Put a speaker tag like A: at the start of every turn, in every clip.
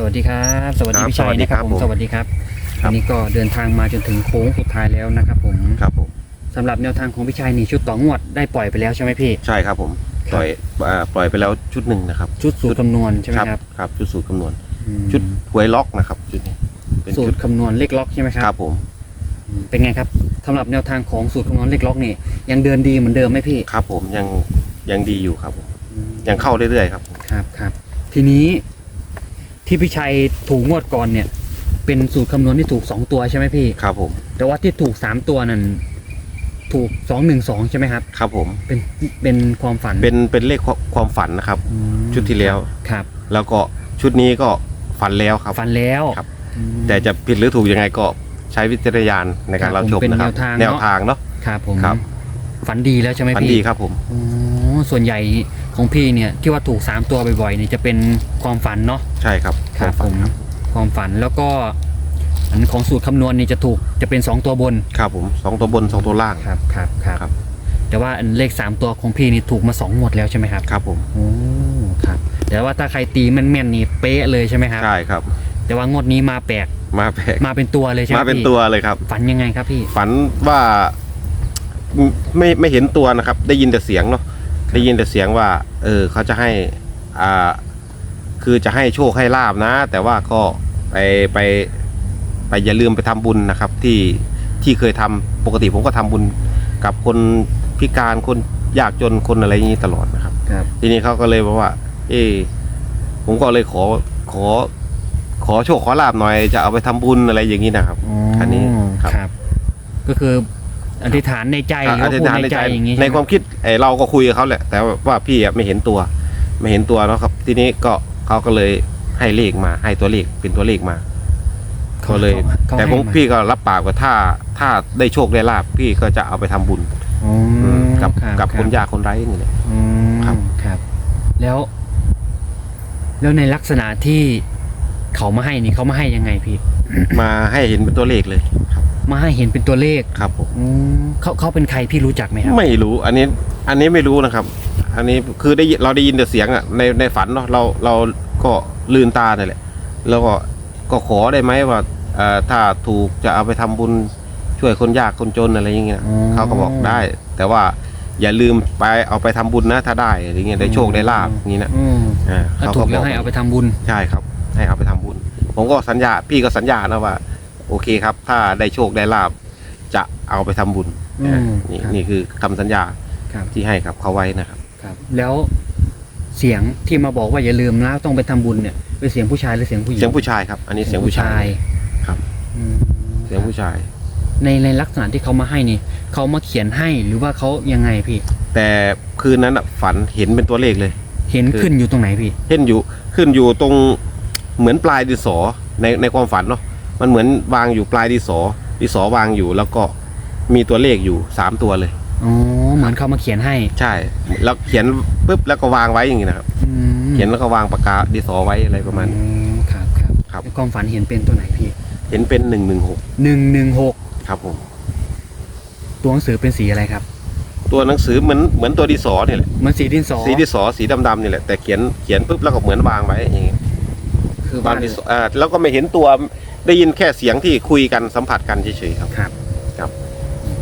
A: สวัสดีครับ สวัสดี
B: ครับ
A: พี่ชัย
B: สวัสดี
A: นะครับ
B: ครับ
A: ผม
B: ผม
A: สวัสดีครับ
B: ครั
A: วั
B: บ
A: นนี้ก็เดินทางมาจนถึงโค้งสุดท้ายแล้วนะครับผม
B: ครับผม
A: สำหรับแนวทางของพี่ชัยนี่ชุดต่องวดได้ปล่อยไปแล้วใช่ไหมพี่
B: ใช่ครับผม
A: ครับ
B: ปล่อยอ่าปล่อยไปแล้วชุดหนึ่งนะครับ
A: ชุดสูตรคำนวณใช่ไหมครับ
B: ครับชุดสูตรคำนวณ
A: อืม
B: ชุดหวยล็อกนะครับชุดนี้เป็น
A: สู
B: ชุ
A: ต
B: ด
A: รคำนวณเลขล็อกใช่ไหมครับ
B: ครับผม
A: อืมเป็นไงครับสำหรับแนวทางของสูตรคำนวณเลขล็อกนี่ยังเดินดีเหมือนเดิมไหมพี่
B: ครับ ผมยังยังดีอยู่ครับผม
A: อืม
B: ยังเข้าเรื่อยๆครับผม
A: ครับครับ ทีนี้ ที่พี่ชัยถูกงวดก่อนเนี่ย เป็นสูตรคำนวณที่ถูกสองตัวใช่ไหมพี่
B: ครับผม
A: แต่ว่าที่ถูกสามตัวนั่นถูกสองหนึ่งสองใช่ไหมครับ
B: ครับผม
A: เป็นเป็นความฝัน
B: เป็นเป็นเลขความความฝันนะครับ
A: อืม
B: ชุดที่แล้ว
A: ครับ
B: แล้วก็ชุดนี้ก็ฝันแล้วครับ
A: ฝันแล้ว
B: ครับ
A: อืม
B: แต่จะผิดหรือถูกยังไงก็ใช้วิจารณญาณในการ
A: ครับ
B: รับชม
A: ผมเป็น
B: นะครับ
A: แนวทาง
B: แนว
A: เนอะ
B: ทางเนาะ
A: ครับผม
B: ครับ
A: ฝันดีแล้วใช่ไหม
B: ฝัน
A: พี่
B: ดีครับผม
A: อ๋อ ส่วนใหญ่ของพี่เนี่ยที่ว่าถูกสามตัวบ่อยๆเนี่ยจะเป็นความฝันเนาะ
B: ใช่ครับ
A: ครับ
B: ฝั
A: ผ
B: น
A: มความฝันแล้วก็อันของสูตรคำนวณนี่จะถูกจะเป็นสองตัวบน
B: ครับผมสองตัวบนสองตัวล่าง
A: ครับครับครับ
B: ครับ
A: แต่ว่าอันเลขสามตัวของพี่นี่ถูกมาสองงวดแล้วใช่ไหมครับ
B: ครับผม
A: โอ้ครับ แต่ว่าถ้าใครตีแม่นๆนี่เป๊ะเลยใช่ไหมครับ
B: ใช่ครับ
A: แต่ว่างวดนี้มาแปลก
B: มาแปลก
A: มาเป็นตัวเลยใช่ไหม
B: มาเป็น
A: พี่
B: ตัวเลยครับ
A: ฝันยังไงครับพี่
B: ฝันว่าไม่ไม่เห็นตัวนะครับ ได้ยินแต่เสียงเนาะ ได้ยินแต่เสียงว่า เออเขาจะให้อ่าคือจะให้โชคให้ลาบนะ แต่ว่าก็ไปไปไปอย่าลืมไปทำบุญนะครับ ที่ที่เคยทำปกติผมก็ทำบุญกับคนพิการคนยากจนคนอะไรอย่างนี้ตลอดนะครับ
A: ครับ
B: ทีนี้เขาก็เลยบอกว่า เออผมก็เลยขอขอ ขอโชคขอลาบหน่อยจะเอาไปทำบุญอะไรอย่างนี้นะครับ อันนี้ครับ
A: ครับก็คือ อธิษฐานในใจหรือว่าพูดในใจอย่างนี้
B: ใน
A: ใช่ไหม
B: ความคิดไอ้เราก็คุยกับเขาแหละ แต่ว่าพี่อะไม่เห็นตัว ไม่เห็นตัวเนาะครับ ทีนี้ก็เขาก็เลยให้เลขมา ให้ตัวเลขเป็นตัวเลขมาก็เลย
A: ขา
B: แต่ผม
A: ให้า
B: พี่ก็รับปากว่าถ้าถ้าได้โชคได้ลาบพี่ก็จะเอาไปทำบุญ
A: อ๋อ
B: กับ
A: รับ
B: กับ
A: รับ
B: คนยากคนไร้นี่แหละ
A: อืม
B: ครับ
A: ครับ แล้ว แล้วในลักษณะที่เขามาให้นี่เขามาให้ยังไงพี่
B: มาให้เห็นเป็นตัวเลขเลยครับ
A: มาให้เห็นเป็นตัวเลข
B: ครับผม
A: อืมเขาเขาเป็นใครพี่รู้จักไหมครับ
B: ไม่รู้อันนี้อันนี้ไม่รู้นะครับ อันนี้คือได้ยินเราได้ยินแต่เสียงอะในในฝันเนาะเราเราก็ลืนตาเนี่ยแหละ แล้วก็ก็ขอได้ไหมว่าเอ่อถ้าถูกจะเอาไปทำบุญช่วยคนยากคนจนอะไรอย่างเงี้ย
A: อ๋อ
B: เขาก็บอกได้ แต่ว่าอย่าลืมไปเอาไปทำบุญนะถ้าได้อะไรเงี้ยได้โชคได้ลาบอย่างนี้นะ
A: อืม
B: อ่า
A: ถ้า
B: เขา
A: ถู
B: ก็
A: ก
B: บ
A: แล้
B: อ
A: ว
B: ก
A: ให้เอาไปทำบุญ
B: ใช่ครับ ให้เอาไปทำบุญ ผมก็สัญญาพี่ก็สัญญานะว่า โอเคครับ ถ้าได้โชคได้ลาบจะเอาไปทำบุญ
A: อืม
B: อ่านี่
A: ครับ
B: นี่คือคำสัญญา
A: ครับ
B: ที่ให้กับเขาไว้นะครับ
A: ครับ แล้วเสียงที่มาบอกว่าอย่าลืมนะต้องไปทำบุญเนี่ยเป็นเสียงผู้ชายหรือเสียงผู้หญิง
B: เสียงผู้ชายครับ อันนี้เสียงผู้ชาย ครับ
A: อืม
B: เสียงผู้ชาย
A: ในในลักษณะที่เขามาให้นี่เขามาเขียนให้หรือว่าเขายังไงพี่
B: แต่คืนนั้นน่ะฝันเห็นเป็นตัวเลขเลย
A: เห็น
B: คือ
A: ขึ้นอยู่ตรงไหนพี่
B: เห็นอยู่ขึ้นอยู่ตรงเหมือนปลายดินสอในในความฝันเนาะ มันเหมือนวางอยู่ปลายดินสอดินสอวางอยู่แล้วก็มีตัวเลขอยู่สามตัวเลย
A: อ๋อเหมือนเขามาเขียนให้
B: ใช่ แล้วเขียนปุ๊บแล้วก็วางไว้อย่างนี้นะครับ
A: อืม
B: เขียนแล้วก็วางปากกาดินสอไว้อะไรประมาณนี้
A: อืมครับครับ
B: ครับ
A: ในความฝันเห็นเป็นตัวไหนพี่
B: เห็นเป็นหนึ่งหนึ่งหก
A: หนึ่งหนึ่งหก
B: ครับผม
A: ตัวหนังสือเป็นสีอะไรครับ
B: ตัวหนังสือเหมือนเหมือนตัวดินสอเนี่ยแหละ
A: เหมันสีดินสอ
B: สีดินสอสีดำๆนี่แหละแต่เขียนเขียนปุ๊บแล้วก็เหมือนวางไว้อย่างงี้
A: คือ
B: บ้า
A: บ้านน
B: ดินสออ่าแล้วก็ไม่เห็นตัวได้ยินแค่เสียงที่คุยกันสัมผัสกันเฉยๆครับ
A: ครับ
B: ครับ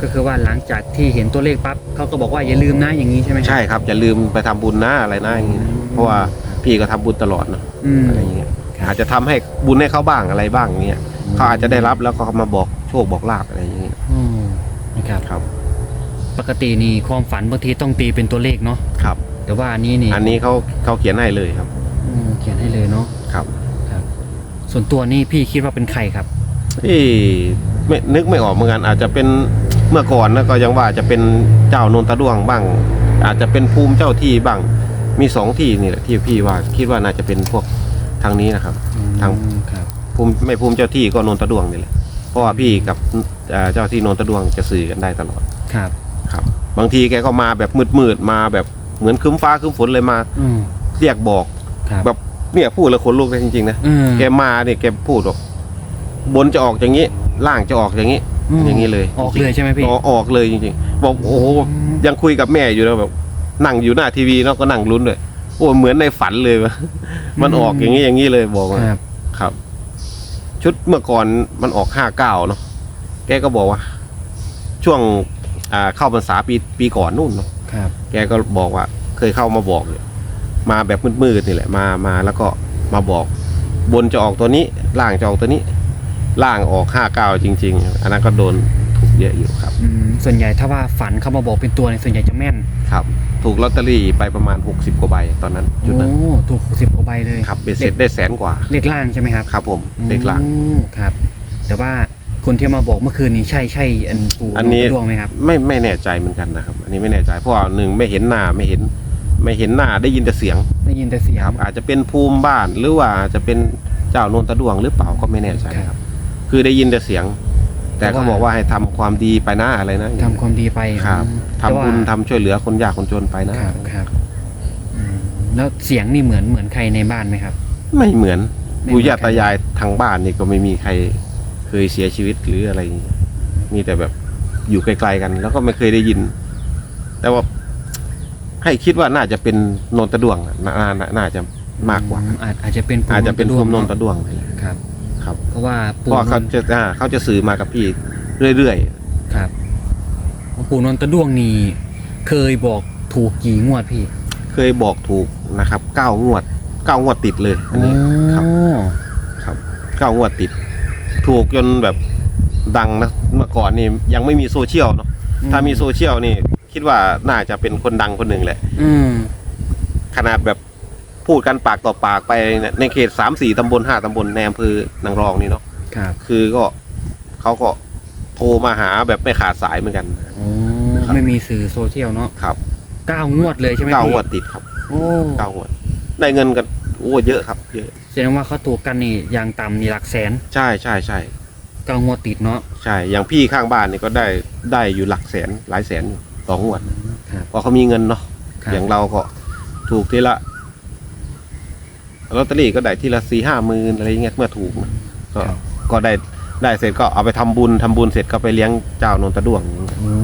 A: ก็คือว่าหลังจากที่เห็นตัวเลขปั๊บเขาก็บอกว่าอย่าลืมนะอย่างนี้ใช่ไหม
B: ใช่ครับอย่าลืมไปทำบุญนะอะไรนะอย่างงี้นะเพราะว่าพี่ก็ทำบุญตลอดเนอะ
A: อืม
B: อะไรอย่างเงี้ย
A: ครับ
B: อาจจะทำให้บุญให้เขาบ้างอะไรบ้างอย่างเงี้ยเขาอาจจะได้รับแล้วก็มาบอกโชคบอกลาบอะไรอย่างเงี้ย
A: อืมนะครับ
B: ครับ
A: ปกตินี่ความฝันบางทีต้องตีเป็นตัวเลขเนาะ
B: ครับ
A: แต่ว่าอันนี้นี่
B: อันนี้เขาเขาเขียนให้เลยครับ
A: อืมเขียนให้เลยเนาะ
B: ครับ
A: ครับ ส่วนตัวนี่พี่คิดว่าเป็นใครครับ
B: ที่ไม่นึกไม่ออกเหมือนกัน อาจจะเป็นเมื่อก่อนนะก็ยังว่าจะเป็นเจ้านนตะดวงบ้าง อาจจะเป็นภูมิเจ้าที่บ้างมีสองที่นี่แหละที่พี่ว่าคิดว่าน่าจะเป็นพวกทางนี้นะครับ ทาง
A: อืมครับ
B: ภูมิไม่ภูมิเจ้าที่ก็นนตะดวงนี่แหละเพราะว่าพี่กับเอ่อเจ้าที่นนตะดวงจะสื่อกันได้ตลอด
A: ครับ
B: ครับ บางทีแกก็มาแบบมืดๆมาแบบเหมือนครึ้มฟ้าครึ้มฝนเลยมา
A: อืม
B: เรียกบอก
A: ครับ
B: แบบ เนี่ยพูดแล้วขนลุกเลยจริงๆนะ
A: อืม
B: แกมาเนี่ยแกพูดบอกบนจะออกอย่างนี้ล่างจะออกอย่างนี้
A: ม
B: อย่างนี้เลย
A: ออกเลยใช่ไหมพี่
B: ออกออกเลยจริงๆบอกโอ้โหยังคุยกับแม่อยู่นะแบบนั่งอยู่หน้าทีวีเนาะก็นั่งลุ้นเลยโอ้เหมือนในฝันเลยวะมันออกอย่างนี้อย่างนี้เลยบอกว่า
A: ครับ
B: ครับ ชุดเมื่อก่อนมันออกห้าเก้าเนาะแกก็บอกว่า ช่วงอ่าเข้าพรรษาปีปีก่อนนู่นเนาะ
A: ครับ
B: แกก็บอกว่า เคยเข้ามาบอกเลย มาแบบมืดๆนี่แหละมามาแล้วก็มาบอกบนจะออกตัวนี้ล่างจะออกตัวนี้ ล่างออกห้าเก้าจริง ๆ อันนั้นก็โดนถูกเยอะอยู่ครับ
A: อืมส่วนใหญ่ถ้าว่าฝันเขามาบอกเป็นตัวเนี่ยส่วนใหญ่จะแม่น
B: ครับ ถูกลอตเตอรี่ไปประมาณ 60กว่าใบตอนนั้นจุดนั้น
A: โอ้ถูกสิบกว่าใบเลย
B: ครับเบ็ดเสร็จได้แสนกว่า
A: เลขล่างใช่ไหมครับ
B: ครับผมเลขหลัง
A: อืมครับ แต่ว่าคนที่มาบอกเมื่อคืนนี้ใช่ใช่อันปู่
B: อันนี้
A: ดวงไหมครับ
B: ไม่ไม่แน่ใจเหมือนกันนะครับ อันนี้ไม่แน่ใจเพราะว่าหนึ่งไม่เห็นหน้าไม่เห็น ไม่เห็นหน้าได้ยินแต่เสียง
A: ได้ยินแต่เสียง
B: ครับอาจจะเป็นภูมิบ้านหรือว่าอาจจะเป็นเจ้าโนนตะดวงหรือเปล่าก็ไม่แน่ใจครับ คือได้ยินแต่เสียง แต่เขาบอกว่าให้ทำความดีไปนะอะไรนะ
A: ทำความดีไป
B: ครับ
A: อืม
B: ทำบุญ
A: แต่ว่า
B: ทำช่วยเหลือคนยากคนจนไปนะ
A: ครับครับอืมแล้วเสียงนี่เหมือนเหมือนใครในบ้านไหมครับ
B: ไม่เหมือน
A: ไม่เหมื
B: ปู่
A: อน
B: ย่าตายายทางบ้านนี่ก็ไม่มีใครเคยเสียชีวิตหรืออะไรอย่างเงี้ยมีแต่แบบอยู่ไกลๆกัน แล้วก็ไม่เคยได้ยิน แต่ว่า ให้คิดว่าน่าจะเป็นโนนตะดวงน่ะน่าน่าน่าจะมากกว่า
A: อืมอาจอาจจะเป็นปู่
B: อาจจะเป็นภูมิโนน
A: เา
B: ตะดวงนี่แหละ
A: ครับ
B: ครับ
A: เพราะว่า
B: เพ
A: ปู่
B: ราะเขาจะอ่าเขาจะสื่อมากับพี่เรื่อย
A: ครับปู่นนทดวงนี่เคยบอกถูกกี่งวดพี่
B: ๆ เคยบอกถูกนะครับเก้างวดเก้างวดติดเลยอันนี้ครับ
A: อ๋อ
B: ครับเก้างวดติด ถูกจนแบบดังนะเมื่อก่อนนี่ยังไม่มีโซเชียลเนาะถ้ามีโซเชียลนี่ คิดว่าน่าจะเป็นคนดังคนหนึ่งแหละ
A: อืม
B: ขนาดแบบพูดกันปากต่อปากไปเนี่ยในเขตสามสี่ตำบลห้าตำบลในอำเภอนางรองนี่เนาะ
A: ครับ
B: คือก็เขาก็โทรมาหาแบบไม่ขาดสายเหมือนกัน
A: โอ้ไม่มีสื่อโซเชียลเนาะ
B: ครับ
A: เก้างวดเลยใช่ไหม
B: เก้า
A: พี่
B: งวดติดครับ
A: โอ้
B: เก้างวดได้เงินกันโอ้เยอะครับเยอะ
A: แสดงว่าเขาถูกกันนี่อย่างต่ำนี่หลักแสน
B: ใช่ใช่ใช่
A: เก้างวดติดเนาะ
B: ใช่อย่างพี่ข้างบ้านนี่ก็ได้ได้อยู่หลักแสนหลายแสนอยู่ ต่องวด
A: ครับ
B: เพราะเขามีเงินเนาะ
A: ครับ
B: อย่างเราก็ถูกทีละลอตเตอรี่ก็ได้ทีละสี่ห้าหมื่นอะไรเงี้ยเมื่อถูกนะก็
A: ครับ
B: ก็ได้ได้เสร็จก็เอาไปทำบุญทำบุญเสร็จก็ไปเลี้ยงเจ้านนตะด้วง
A: โอ้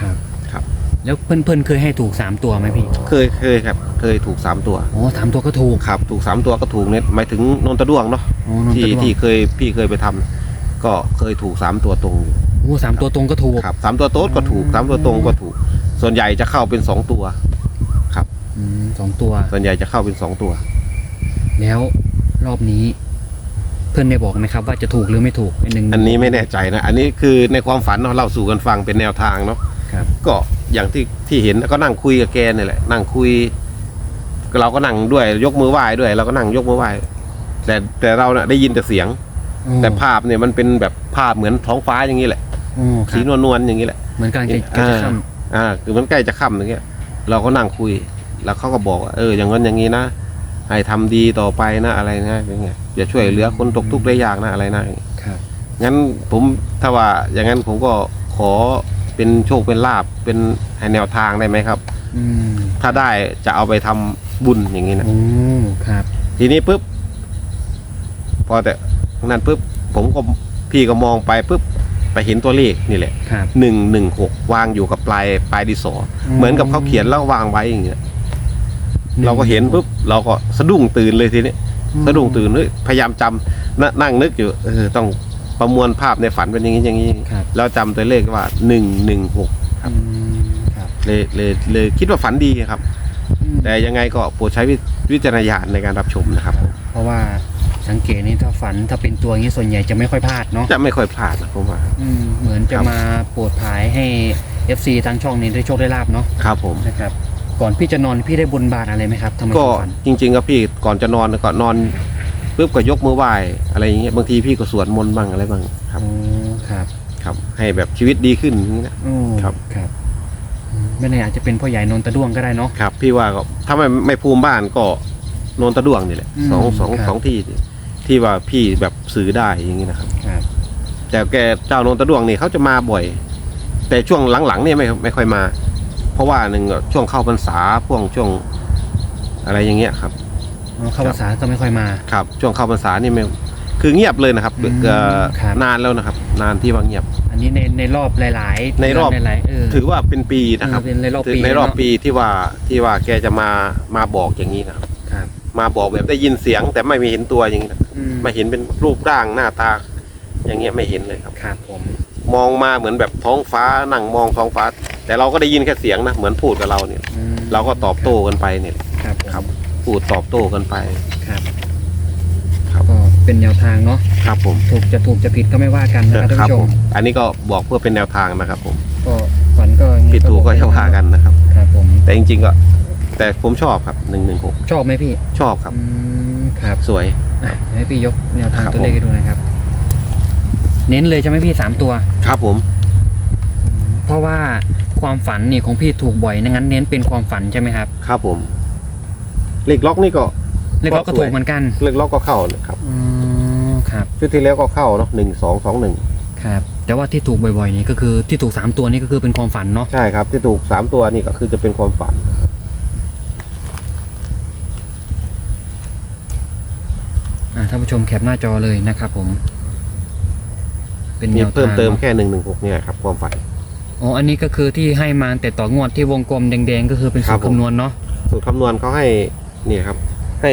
A: ครับ
B: ครับ
A: แล้วเพื่อนเพื่อนๆเคยให้ถูกสามตัวไหมพี่
B: เคยเคยครับ เคยถูกสามตัว
A: โอ้สามตัวก็ถูก
B: ครับ ถูกสามตัวก็ถูกเนี่ยหมายถึงนนตะด้วงเนาะ
A: โอ้นนท
B: ที่
A: ดวง
B: ที่เคยพี่เคยไปทำก็เคยถูกสามตัวตรงอยู่
A: โอ้สามตัวตรงก็ถูก
B: ครับสามตัวโต๊ดก็ถูกสามตัวตรงก็ถูก ส่วนใหญ่จะเข้าเป็นสองตัวครับ
A: อืมสองตัว
B: ส่วนใหญ่จะเข้าเป็นสองตัว
A: แล้วรอบนี้ เพื่อนได้บอกไหมครับว่าจะถูกหรือไม่ถูกไอ้หนึ่ง
B: อันนี้ไม่แน่ใจนะ อันนี้คือในความฝันเนาะเราสู่กันฟังเป็นแนวทางเนาะ
A: ครับ
B: ก็อย่างที่ที่เห็นก็นั่งคุยกับแกนี่แหละ นั่งคุย เราก็นั่งด้วยยกมือไหว้ด้วย เราก็นั่งยกมือไหว้แต่แต่เราเนะ่ะได้ยินแต่เสียง
A: โอ้
B: แต่ภาพเนี่ยมันเป็นแบบภาพเหมือนท้องฟ้าอย่างนี้แหละ
A: โอ้ค
B: สี
A: รับ
B: นวลๆอย่างนี้แหละ
A: เหมือนกำลังจะ
B: อ่า
A: จะข้าม
B: อ่าคือมันใกล้จะค่ำอย่างเงี้ย เราก็นั่งคุย แล้วเขาก็บอกว่าเอออย่างนั้นอย่างนี้นะให้ทำดีต่อไปนะอะไรนะอย่างเงี้ยอย่าช่วยเหลือคนตกทุกข์ได้ยากนะอะไรนะ
A: ครับ
B: งั้นผมถ้าว่าอย่างนั้นผมก็ขอเป็นโชคเป็นลาบเป็นให้แนวทางได้ไหมครับ
A: อืม
B: ถ้าได้จะเอาไปทำบุญอย่างนี้นะ
A: โอ้ครับ
B: ทีนี้ปุ๊บพอแต่นั้นปุ๊บผมก็พี่ก็มองไปปุ๊บ ไปเห็นตัวเลขนี่แหละ
A: ครับ
B: หนึ่งหนึ่งหกวางอยู่กับปลายปลายดินสออ
A: ม
B: เหมือนกับเขาเขียนแล้ววางไว้อย่างเงี้ยเราก็เห็นปุ๊บเราก็สะดุ้งตื่นเลยทีนี้สะดุ้งตื่นเฮ้ยพยายามจำนนั่งนึกอยู่เออต้องประมวลภาพในฝันเป็นอย่างนี้อย่างนี้
A: ครับ
B: แล้วจำตัวเลขว่าหนึ่งหนึ่งหกครับ
A: อืมครับ
B: เลยเลยเลยคิดว่าฝันดีครับ
A: อืม
B: แต่ยังไงก็โปรดใช้วิวิจารณญาณในการรับชมนะครับ
A: เพราะว่า สังเกตนี่ถ้าฝันถ้าเป็นตัวอย่างนี้ส่วนใหญ่จะไม่ค่อยพลาดเนาะ
B: จะไม่ค่อยพลาดนะผมว่า
A: อืมเหมือนจะ
B: ครับ
A: มาโปรดภายให้ FC ทางช่องนี้ได้โชคได้ลาบเนาะ
B: ครับผม
A: นะครับ ก่อนพี่จะนอนพี่ได้บนบานอะไรไหมครับทำไม
B: ก็
A: ถึงฝัน
B: จริงๆก็พี่ก่อนจะนอนก็นอนปุ๊บก็ยกมือไหว้อะไรอย่างเงี้ยบางทีพี่ก็สวดมนต์บ้างอะไรบ้างครับ
A: อ๋อครับ
B: ครับ ให้แบบชีวิตดีขึ้นอย่างนี้นะ
A: โอ้
B: ครับ
A: ครับอืมไม่แน่อาจจะเป็นพ่อใหญ่นนตะด้วงก็ได้เนาะ
B: ครับ พี่ว่าก็ถ้าไม่ไม่ภูมิบ้านก็โนนตะดวงนี่แหละ
A: อืม
B: สองสอง
A: ครับ
B: สองที่ที่ ที่ว่าพี่แบบสื่อได้อย่างนี้นะครับ
A: ครับ
B: แต่แกเจ้าโนนตะดวงนี่เขาจะมาบ่อย แต่ช่วงหลังๆเนี่ยไม่ไม่ค่อยมา เพราะว่าหนึ่งก็ช่วงเข้าพรรษาพวกช่วงอะไรอย่างเงี้ยครับ
A: อ๋อเข้าภาษาก็ไม่ค่อยมา
B: ครับ ช่วงเข้าพรรษานี่ไม่คือเงียบเลยนะครับ
A: อืม
B: เอ่อ
A: ครับ
B: นานแล้วนะครับ นานที่ว่าเงียบ
A: อันนี้ในในรอบหลายๆ
B: ในรอบ
A: เดืนหลายๆเออ
B: ถือว่าเป็นปีนะครับ
A: เออเป็นในรอบปี
B: ในรอบ
A: เนอะ
B: ปีที่ว่าที่ว่าแกจะมามาบอกอย่างนี้นะครับ
A: ครับ
B: มาบอกแบบได้ยินเสียง แต่ไม่มีเห็นตัวอย่างนี้นะ
A: อืม
B: ไม่เห็นเป็นรูปร่างหน้าตา อย่างเงี้ยไม่เห็นเลยครับ
A: ครับผม
B: มองมาเหมือนแบบท้องฟ้านั่งมองท้องฟ้า แต่เราก็ได้ยินแค่เสียงนะเหมือนพูดกับเราเนี่ย
A: อืม
B: เราก็ตอบโต้กันไปเนี่ย
A: ครับผม
B: ครับ พูดตอบโต้กันไป
A: ครับ
B: ครับ
A: ก็เป็นแนวทางเนาะ
B: ครับผม
A: ถูกจะถูกจะผิดก็ไม่ว่ากันนะครับท่าน
B: ครับ
A: ผู้ช
B: ผมมอันนี้ก็บอกเพื่อเป็นแนวทางนะครับผม
A: ก็ฝันก็ยังไง
B: ผิดถูกก็จะว่ากันนะครับ
A: ครับผม
B: แต่จริงๆก็ แต่ผมชอบครับหนึ่งหนึ่งหก
A: ชอบไหมพี่
B: ชอบครับ
A: อืมครับ
B: สวย
A: อะให้พี่ยกแนวทาง
B: ครับ
A: ตัวเลขให้ดูหนะครับ เน้นเลยใช่ไหมพี่สามตัว
B: ครับผม
A: เพราะว่าความฝันนี่ของพี่ถูกบ่อยงั้นเน้นเป็นความฝันใช่ไหมครับ
B: ครับผมเหล็กล็อกนี่ก็
A: เลขล็อกก็
B: ก็สวย
A: ถูกเหมือนกัน
B: เหล็กล็อกก็เข้านะครับ
A: อืมครับ
B: ชุดที่แล้วก็เข้าเนาะหนึ่งสองสองหนึ่ง
A: ครับ แต่ว่าที่ถูกบ่อยๆนี่ก็คือที่ถูกสามตัวนี่ก็คือเป็นความฝันเนาะ
B: ใช่ครับที่ถูกสามตัวนี่ก็คือจะเป็นความฝัน
A: อ่า ท่านผู้ชมแคปหน้าจอเลยนะครับผม เป็นแน
B: มี
A: วทาง
B: เพิ่มเติม
A: นอะ
B: แค่หนึ่งหนึ่งหกเนี่ยครับความฝัน
A: อ๋ออันนี้ก็คือที่ให้มาแต่ต่องวดที่วงกลมแดงๆ ก็คือเป็น
B: ค
A: สู
B: รั
A: ต
B: บ
A: ร
B: ผม
A: คำนวณเนาะ
B: สูตรคำนวณเขาให้เนี่ยครับ ให้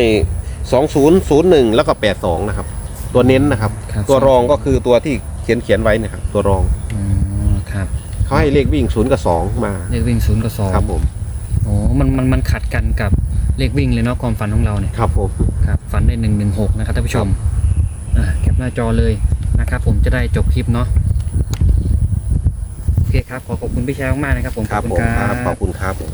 B: สองศูนย์ศูนย์หนึ่งแล้วก็แปดสองนะครับ ตัวเน้นนะครับ
A: ครับ
B: ตัวรองก็คือตัวที่เขียนเขียนไว้นะครับ ตัวรอง
A: อ๋อครับ
B: เขาให้เลขวิ่งศูนย์กับสองมา
A: เลขวิ่งศูนย์กับสอง
B: ครับผม
A: โอ้มันมันมันขัดกันกับ เลขวิ่งเลยเนาะความฝันของเราเนี่ย
B: ครับผม
A: ครับฝันได้หนึ่งหนึ่งหกนะครับท่านผู้ชมอ่าแคปหน้าจอเลยนะครับผมจะได้จบคลิปเนาะโอเคครับขอขอบคุณพี่แชร์มากๆนะครับผม
B: ครับ
A: ขอ
B: ผ
A: ณ
B: มครับ ขอบคุณครับผม